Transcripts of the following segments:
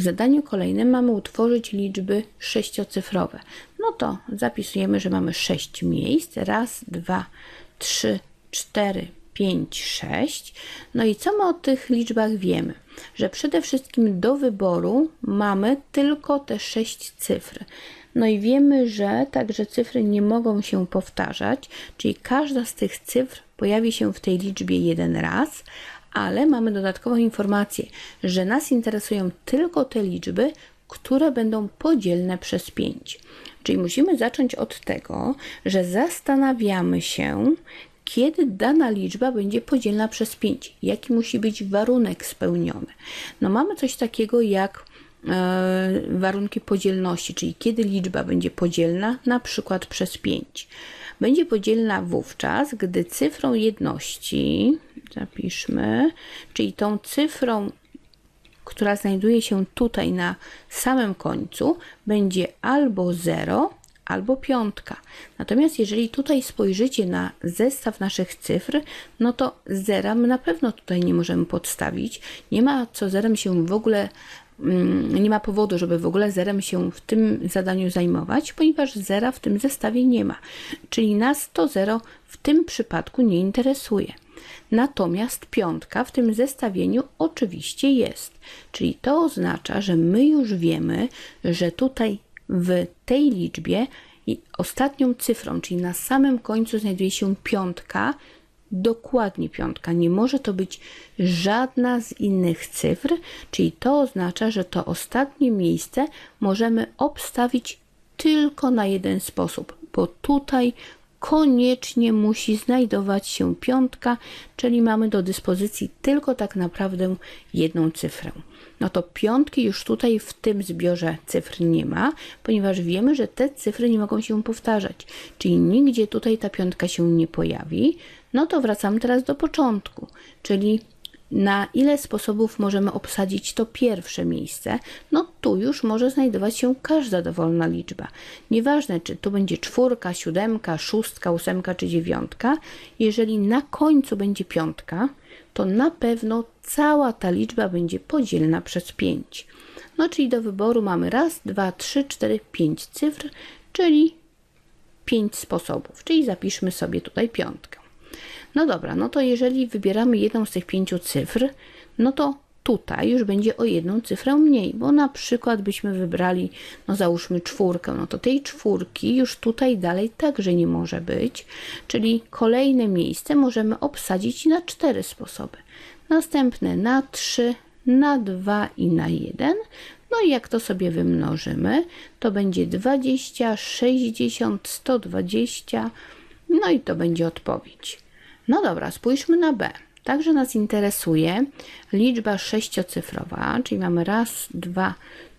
w zadaniu kolejnym mamy utworzyć liczby sześciocyfrowe. No to zapisujemy, że mamy sześć miejsc. Raz, dwa, trzy, cztery, 5, 6. No i co my o tych liczbach wiemy? Że przede wszystkim do wyboru mamy tylko te 6 cyfr. No i wiemy, że także cyfry nie mogą się powtarzać, czyli każda z tych cyfr pojawi się w tej liczbie jeden raz, ale mamy dodatkową informację, że nas interesują tylko te liczby, które będą podzielne przez 5. Czyli musimy zacząć od tego, że zastanawiamy się, kiedy dana liczba będzie podzielna przez 5. Jaki musi być warunek spełniony? No mamy coś takiego jak warunki podzielności, czyli kiedy liczba będzie podzielna na przykład przez 5. Będzie podzielna wówczas, gdy cyfrą jedności, zapiszmy, czyli tą cyfrą która znajduje się tutaj na samym końcu, będzie albo 0, albo piątka. Natomiast jeżeli tutaj spojrzycie na zestaw naszych cyfr, no to zera my na pewno tutaj nie możemy podstawić. Nie ma co zerem się w ogóle nie ma powodu, żeby w ogóle zerem się w tym zadaniu zajmować, ponieważ zera w tym zestawie nie ma. Czyli nas to zero w tym przypadku nie interesuje. Natomiast piątka w tym zestawieniu oczywiście jest. Czyli to oznacza, że my już wiemy, że tutaj w tej liczbie ostatnią cyfrą, czyli na samym końcu znajduje się piątka, dokładnie piątka. Nie może to być żadna z innych cyfr, czyli to oznacza, że to ostatnie miejsce możemy obstawić tylko na jeden sposób, bo tutaj koniecznie musi znajdować się piątka, czyli mamy do dyspozycji tylko tak naprawdę jedną cyfrę. No to piątki już tutaj w tym zbiorze cyfr nie ma, ponieważ wiemy, że te cyfry nie mogą się powtarzać, czyli nigdzie tutaj ta piątka się nie pojawi. No to wracamy teraz do początku, czyli na ile sposobów możemy obsadzić to pierwsze miejsce, no tu już może znajdować się każda dowolna liczba. Nieważne, czy to będzie czwórka, siódemka, szóstka, ósemka czy dziewiątka, jeżeli na końcu będzie piątka, to na pewno cała ta liczba będzie podzielna przez 5. No czyli do wyboru mamy raz, dwa, trzy, cztery, pięć cyfr, czyli pięć sposobów, czyli zapiszmy sobie tutaj piątkę. No dobra, no to jeżeli wybieramy jedną z tych pięciu cyfr, no to tutaj już będzie o jedną cyfrę mniej, bo na przykład byśmy wybrali, no załóżmy czwórkę, no to tej czwórki już tutaj dalej także nie może być, czyli kolejne miejsce możemy obsadzić na cztery sposoby. Następne na trzy, na dwa i na jeden. No i jak to sobie wymnożymy, to będzie 20, 60, 120, no i to będzie odpowiedź. No dobra, spójrzmy na B. Także nas interesuje liczba sześciocyfrowa, czyli mamy raz, dwa,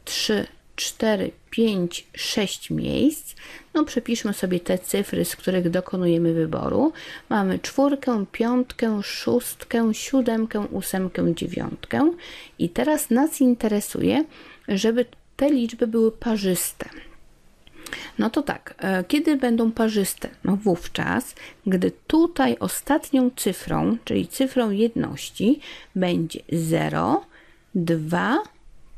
trzy, cztery, pięć, sześć miejsc. No przepiszmy sobie te cyfry, z których dokonujemy wyboru. Mamy czwórkę, piątkę, szóstkę, siódemkę, ósemkę, dziewiątkę. I teraz nas interesuje, żeby te liczby były parzyste. No to tak, e, kiedy będą parzyste? No wówczas, gdy tutaj ostatnią cyfrą, czyli cyfrą jedności, będzie 0, 2,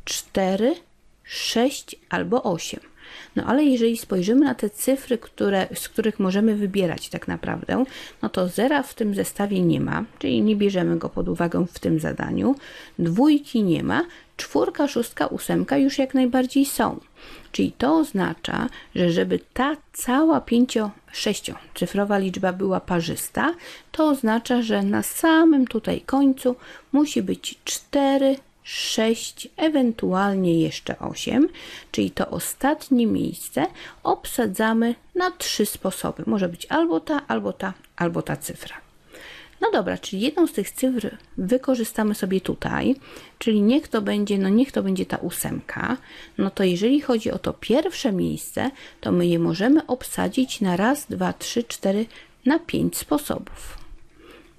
4, 6 albo 8. No ale jeżeli spojrzymy na te cyfry, które, z których możemy wybierać tak naprawdę, no to zera w tym zestawie nie ma, czyli nie bierzemy go pod uwagę w tym zadaniu. Dwójki nie ma, czwórka, szóstka, ósemka już jak najbardziej są. Czyli to oznacza, że żeby ta cała pięcio, sześcio cyfrowa liczba była parzysta, to oznacza, że na samym tutaj końcu musi być 4, 6, ewentualnie jeszcze 8, czyli to ostatnie miejsce obsadzamy na trzy sposoby. Może być albo ta, albo ta, albo ta cyfra. No dobra, czyli jedną z tych cyfr wykorzystamy sobie tutaj, czyli niech to będzie, no niech to będzie ta ósemka. No to jeżeli chodzi o to pierwsze miejsce, to my je możemy obsadzić na raz, dwa, trzy, cztery, na pięć sposobów.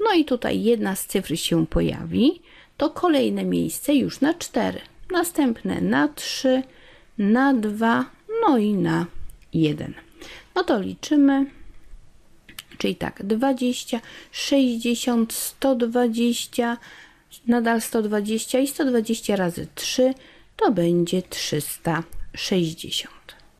No i tutaj jedna z cyfr się pojawi, to kolejne miejsce już na 4, następne na 3, na 2, no i na 1. No to liczymy. Czyli tak, 20, 60, 120, nadal 120 i 120 razy 3 to będzie 360.